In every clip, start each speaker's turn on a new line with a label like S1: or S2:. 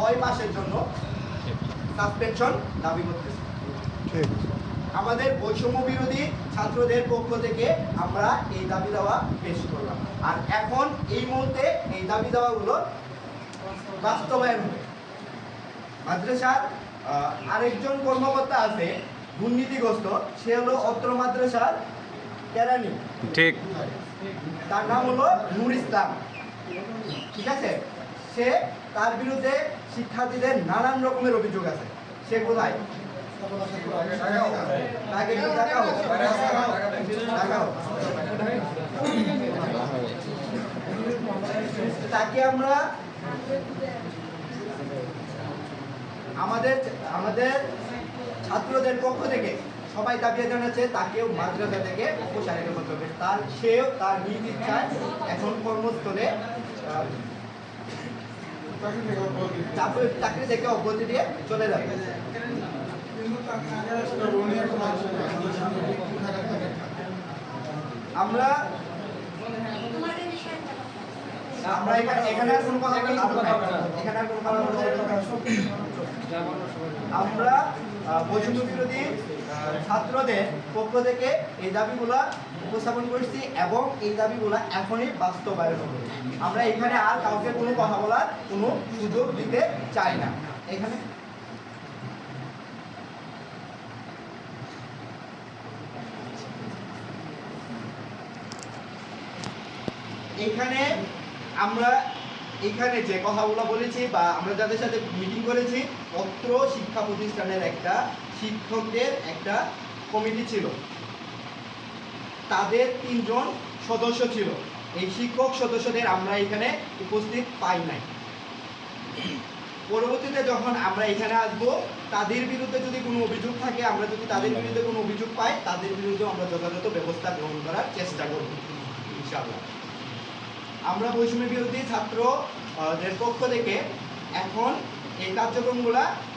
S1: ছয় মাসের জন্য সাসপেনশন দাবি করতেছি।
S2: ঠিক।
S1: আমাদের বৈষম্য বিরোধী ছাত্রদের পক্ষ থেকে আমরা এই দাবি দেওয়া পেশ করলাম। আর এখন এই মুহূর্তে এই দাবি দেওয়াগুলো বাস্তবায়ন হবে। মাদ্রাসার আরেকজন কর্মকর্তা আছে দুর্নীতিগ্রস্ত সে হলো অত্র মাদ্রাসার কেরানি।
S3: ঠিক।
S1: তার নাম হলো নূর ইসলাম। ঠিক আছে? সে তার বিরুদ্ধে শিক্ষার্থীদের নানান রকমের অভিযোগ আছে। সে কোথায়? তাকে আমরা আমাদের আমাদের ছাত্রদের পক্ষ থেকে সবাই দাবি জানাচ্ছে, তাকেও মাদ্রাসা থেকে অপসারিত করতে হবে তার, সেও তার নিজ ইচ্ছায় এখন কর্মস্থলে চাকরি- থেকে অব্যাহতি দিয়ে চলে যাবে আমরা আমরা এখানে এখানে কোনো। আমরা বৈষম্য বিরোধী ছাত্রদের পক্ষ থেকে এই দাবিগুলা উপস্থাপন করেছি এবং এই দাবিগুলা এখনই বাস্তবায়ন হবে। আমরা এখানে আর কাউকে কোনো কথা বলার কোনো সুযোগ দিতে চাই না। এখানে এখানে আমরা এখানে যে কথাগুলো বলেছি বা আমরা যাদের সাথে মিটিং করেছি অত্র শিক্ষা প্রতিষ্ঠানের একটা শিক্ষকদের একটা কমিটি ছিল। তাদের তিনজন সদস্য ছিল। এই শিক্ষক সদস্যদের আমরা এখানে উপস্থিত পাই নাই। পরবর্তীতে যখন আমরা এখানে আসব তাদের বিরুদ্ধে যদি কোনো অভিযোগ থাকে আমরা যদি তাদের বিরুদ্ধে কোনো অভিযোগ পাই তাদের বিরুদ্ধে আমরা যথাযথ ব্যবস্থা গ্রহণ করার চেষ্টা করব ইনশাআল্লাহ। আমরা বৈষম্য বিরোধী ছাত্র আহ, দের পক্ষ থেকে এখন এই কার্যক্রমগুলা কর-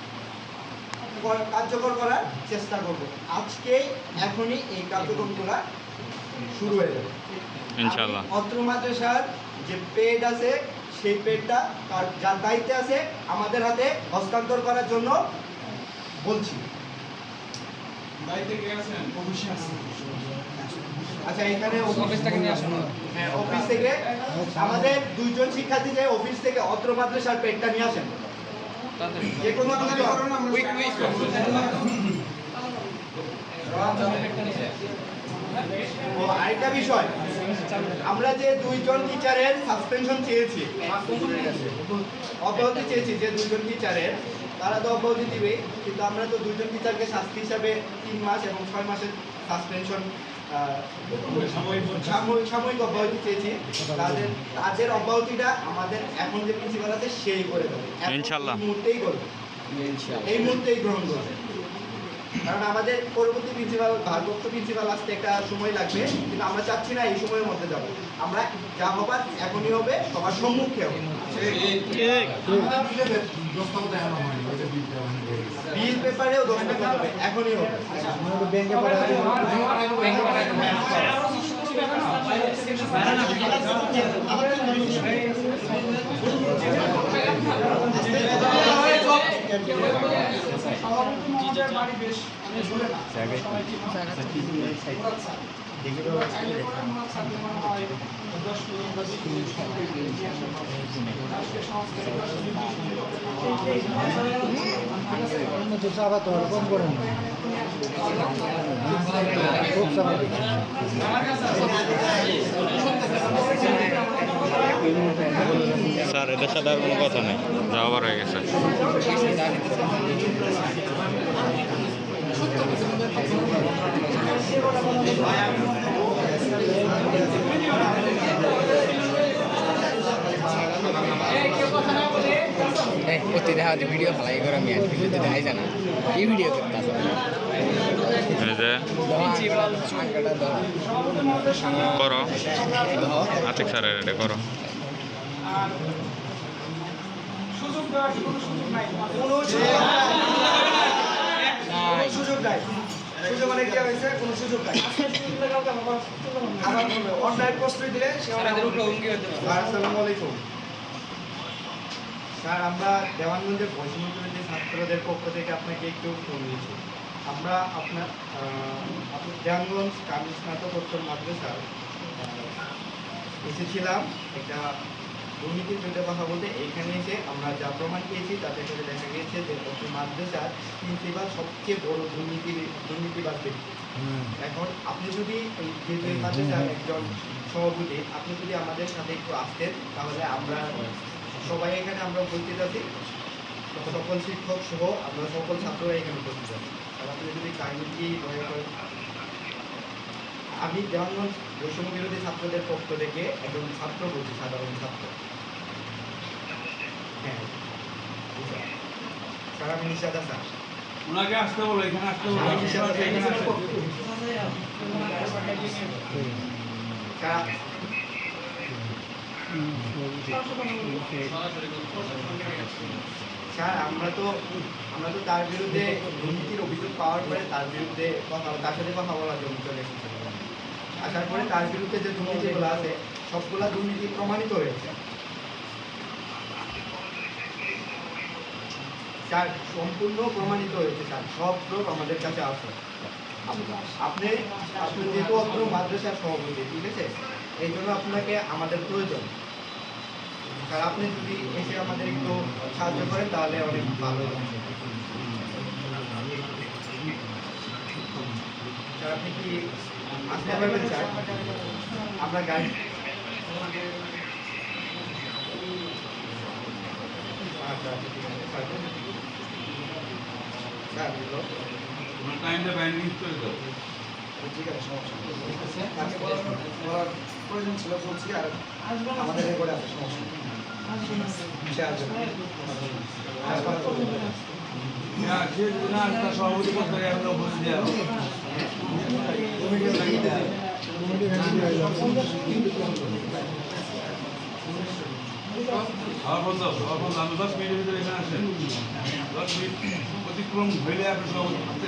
S1: কার্যকর করার চেষ্টা করব। আজকে এখনই এই কার্যক্রমগুলা শুরু হয়ে যাবে।
S3: ইনশাআল্লাহ।
S1: অত্র মাদ্রাসার যে পেড আছে সেই পেডটা তার যার দায়িত্বে আছে আমাদের হাতে হস্তান্তর করার জন্য বলছি। আচ্ছা এখানে অফিসটাকে নিয়ে আসুন। হ্যাঁ অফিস থেকে আমাদের দুইজন শিক্ষার্থী যে অফিস থেকে অত্র মাদ্রাসার পেডটা নিয়ে আসেন। আরেকটা বিষয়, আমরা যে দুইজন টিচারের সাসপেনশন চেয়েছি, অব্যাহতি চেয়েছি যে দুইজন টিচারের তারা তো অব্যাহতি দিবে কিন্তু আমরা তো দুইজন টিচারকে শাস্তি হিসাবে তিন মাস এবং ছয় মাসের সাসপেনশন সাময়িক সাময়িক অব্যাহতি চেয়েছি। তাদের তাদের অব্যাহতিটা আমাদের এখন যে প্রিন্সিপাল আছে সেই করে দেবে।
S3: ইনশাল্লাহ।
S1: এই মুহূর্তেই করবে। এই মুহূর্তেই গ্রহণ করবে। কারণ আমাদের পরবর্তী প্রিন্সিপাল ভারপ্রাপ্ত প্রিন্সিপাল আসতে একটা সময় লাগবে কিন্তু আমরা চাচ্ছি না এই সময়ের মধ্যে যাব। আমরা যা হবার এখনই হবে সবার সম্মুখে হবে। বিল পেপারেও দোকানে হবে। এখনই হবে।
S2: পড়ে তো কম করেন।
S3: স্যার, এদের সাথে আর কোনো কথা নেই। যাওয়ার হয়ে গেছে।
S4: ভিডিও ফেলাই করে আমি ভিডিও দেখাই জানা। এই ভিডিও করতে
S3: যে করো। স্যার এটা করো।
S1: স্যার, আমরা দেওয়ানগঞ্জের বৈষম্যের যে ছাত্রদের পক্ষ থেকে আপনাকে একটু ফোন দিয়েছি। আমরা আপনার আপনার দেওয়ানগঞ্জ কামি স্নাতকোত্তর মাদ্রাসার এসেছিলাম। একটা দুর্নীতির বিরুদ্ধে কথা বলতে এখানে এসে আমরা যা প্রমাণ পেয়েছি তাতে করে দেখা গিয়েছে যে আপনার মাদ্রাসার প্রিন্সিপাল সবচেয়ে বড় দুর্নীতি দুর্নীতিবাদ ব্যক্তি। এখন আপনি যদি এই যেহেতু এই মাদ্রাসার একজন সভাপতি আপনি যদি আমাদের সাথে একটু আসতেন তাহলে আমরা সবাই এখানে আমরা উপস্থিত আছি। সকল শিক্ষক সহ আমরা সকল ছাত্ররা এখানে উপস্থিত আছি আর আপনি যদি কাহিনী দয়া করেন আমি দেওয়ানগঞ্জ বৈষম্য বিরোধী ছাত্রদের পক্ষ থেকে একজন ছাত্র বলছি সাধারণ ছাত্র। হ্যাঁ স্যার। স্যার আমি নিশাদা স্যার
S5: ওনাকে আসতে বলো এখানে আসতে বলো।
S1: স্যার
S5: এখানে আসতে বলো।
S1: স্যার, আমরা তো আমরা তো তার বিরুদ্ধে দুর্নীতির অভিযোগ পাওয়ার পরে তার বিরুদ্ধে কথা, তার সাথে কথা বলার জন্য চলে এসেছিলাম আসার পরে তার বিরুদ্ধে যে দুর্নীতিগুলো আছে, সবগুলা দুর্নীতি প্রমাণিত হয়েছে। স্যার, সম্পূর্ণ প্রমাণিত হয়েছে, স্যার। সব প্রুফ আমাদের কাছে আপ- আপনি আপনি যেহেতু মাদ্রাসার সভাপতি, ঠিক আছে? এই জন্য আপনাকে আমাদের প্রয়োজন। স্যার আপনি যদি এসে আমাদের একটু সাহায্য করেন তাহলে অনেক ভালো হবে স্যার আপনি কি আসতে পারবেন স্যার আমরা গাড়ি আচ্ছা আচ্ছা ঠিক আছে স্যার স্যার হ্যালো
S5: ওনার টাইমটা ব্যান্ডিং করে দাও
S1: ঠিক আছে সমস্যা নেই। আমি বলার বলার প্রয়োজন ছিল বলছি আর আমাদের আছে
S5: আমি দশ মিনিটের ভিতরে এখানে আসেন দশ মিনিট অতিক্রম হইলে আপনি সভাপতি